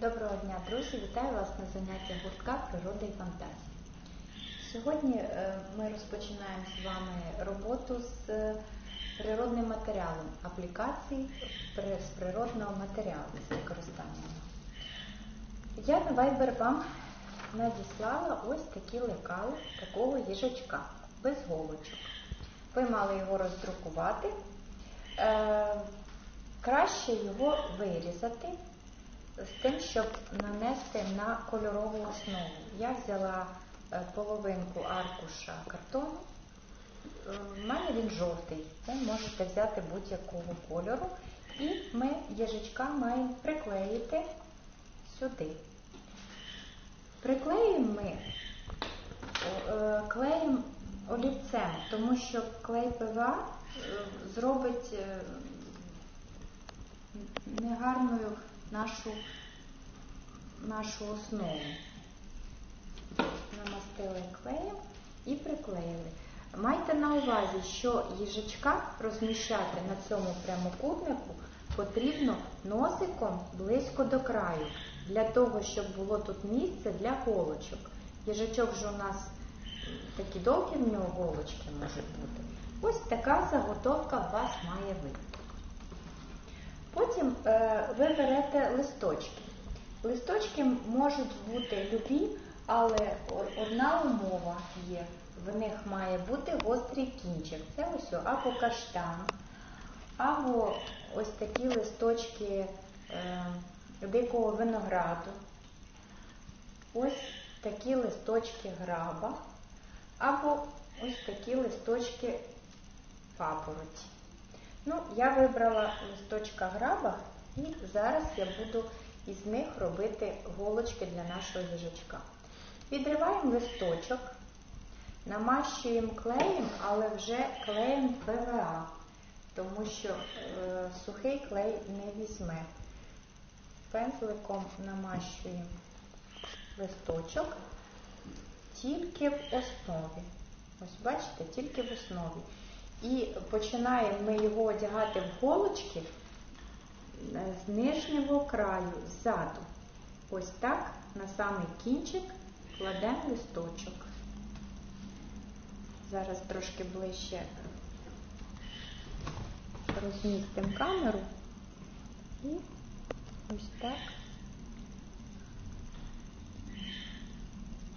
Доброго дня, друзі! Вітаю вас на заняття гуртка природи і фантазії. Сьогодні е, ми розпочинаємо з вами роботу з природним матеріалом аплікацій з природного матеріалу з використанням. Я на Viber вам надіслала ось такі лекали такого їжачка без голочок. Ви мали його роздрукувати. Е, Краще його вирізати з тим, щоб нанести на кольорову основу. Я взяла е, половинку аркуша картону. Е, В мене він жовтий, ви можете взяти будь-якого кольору. І ми їжачка маємо приклеїти сюди. Приклеїмо ми е, клеєм олівцем, тому що клей ПВА зробить негарною нашу, нашу основу. Намастили клеєм і приклеїли. Майте на увазі, що їжачка розміщати на цьому прямокутнику потрібно носиком близько до краю, для того, щоб було тут місце для голочок. Їжачок же у нас такі довгі в нього голочки можуть бути. Ось така заготовка у вас має вийти. Потім е, ви берете листочки. Листочки можуть бути любі, але одна умова є. В них має бути гострий кінчик. Це ось або каштан, або ось такі листочки е, дикого винограду, ось такі листочки граба, або ось такі листочки папороті. Ну, я вибрала листочка граба і зараз я буду із них робити голочки для нашого їжачка. Відриваємо листочок, намащуємо клеєм, але вже клеєм ПВА, тому що е, сухий клей не візьме. Пензликом намащуємо листочок тільки в основі. Ось бачите, тільки в основі. І починаємо ми його одягати в голочки е, з нижнього краю, ззаду. Ось так на самий кінчик кладемо листочок. Зараз трошки ближче розмістимо камеру і ось так.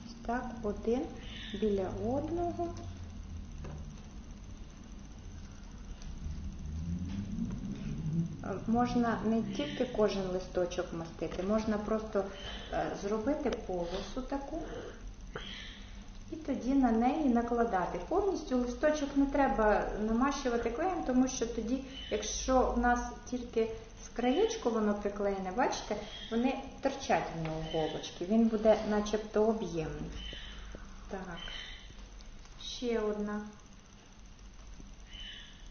Ось так один біля одного. Можна не тільки кожен листочок мастити, можна просто е, зробити полосу таку і тоді на неї накладати. Повністю листочок не треба намащувати клеєм, тому що тоді, якщо в нас тільки з краєчку воно приклеєне, бачите, вони торчать в нього голочки, він буде начебто об'ємний. Так, ще одна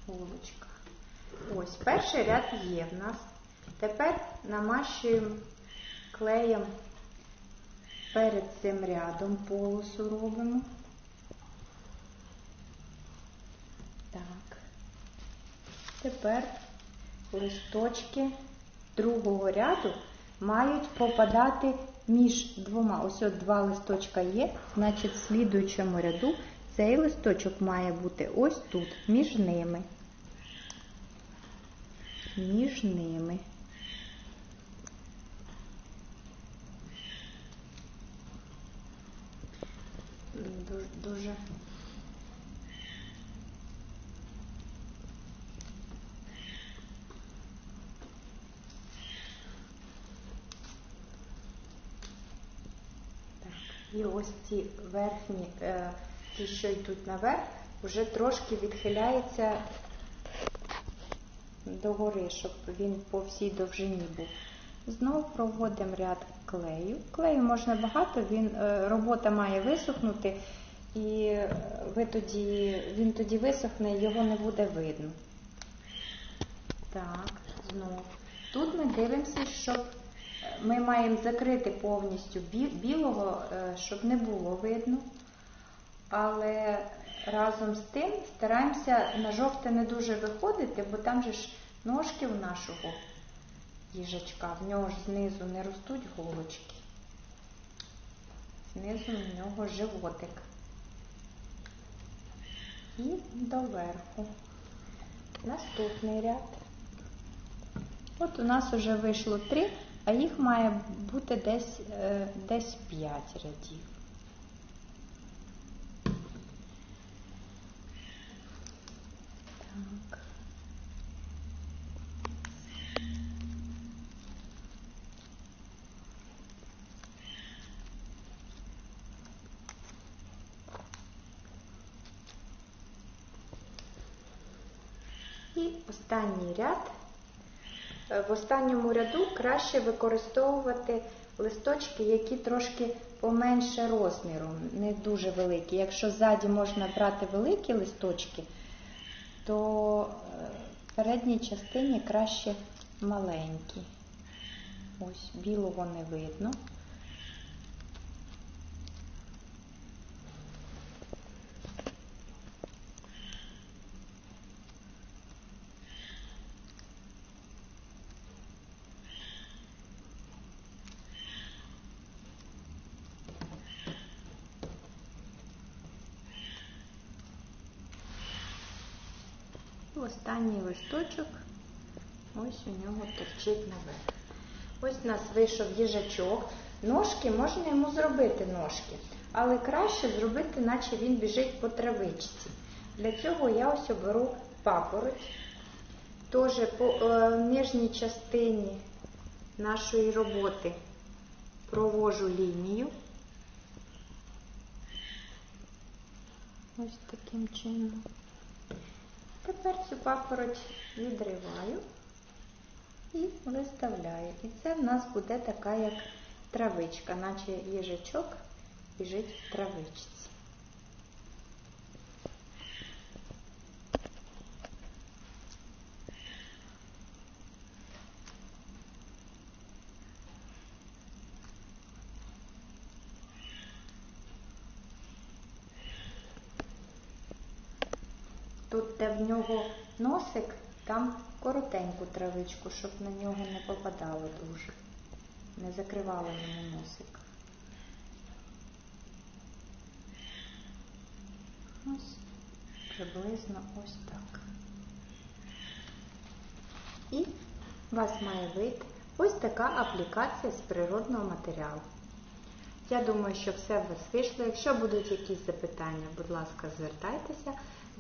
голочка. Ось, перший ряд є в нас. Тепер намащуємо клеєм перед цим рядом полосу робимо. Так. Тепер листочки другого ряду мають попадати між двома. Ось от два листочка є, значить в слідуючому ряду цей листочок має бути ось тут, між ними між ними. Дуже, дуже. І ось ці верхні, е, ті, що йдуть наверх, вже трошки відхиляється догори, щоб він по всій довжині був. Знову проводимо ряд клею. Клею можна багато, він, е, робота має висохнути, і е, ви тоді, він тоді висохне, його не буде видно. Так, знову. Тут ми дивимося, щоб е, ми маємо закрити повністю бі- білого, щоб не було видно. Але разом з тим стараємося на жовте не дуже виходити, бо там же ж ножки у нашого їжачка. В нього ж знизу не ростуть голочки. Знизу в нього животик. І доверху. Наступний ряд. От у нас вже вийшло три, а їх має бути десь, е, десь 5 рядів. Так. І останній ряд. Е, В останньому ряду краще використовувати листочки, які трошки поменше розміром, не дуже великі. Якщо ззаді можна брати великі листочки, то е, в передній частині краще маленькі. Ось білого не видно. Останній листочок, ось у нього торчить наверх. Ось у нас вийшов їжачок. Ножки можна йому зробити ножки, але краще зробити, наче він біжить по травичці. Для цього я ось оберу папороть. Теж по е, нижній частині нашої роботи провожу лінію. Ось таким чином. Тепер цю папороть відриваю і виставляю. І це в нас буде така як травичка, наче їжачок біжить в травичці. Тут, де в нього носик, там коротеньку травичку, щоб на нього не попадало дуже. Не закривало йому носик. Ось приблизно ось так. І у вас має вийти ось така аплікація з природного матеріалу. Я думаю, що все в вас вийшло. Якщо будуть якісь запитання, будь ласка, звертайтеся.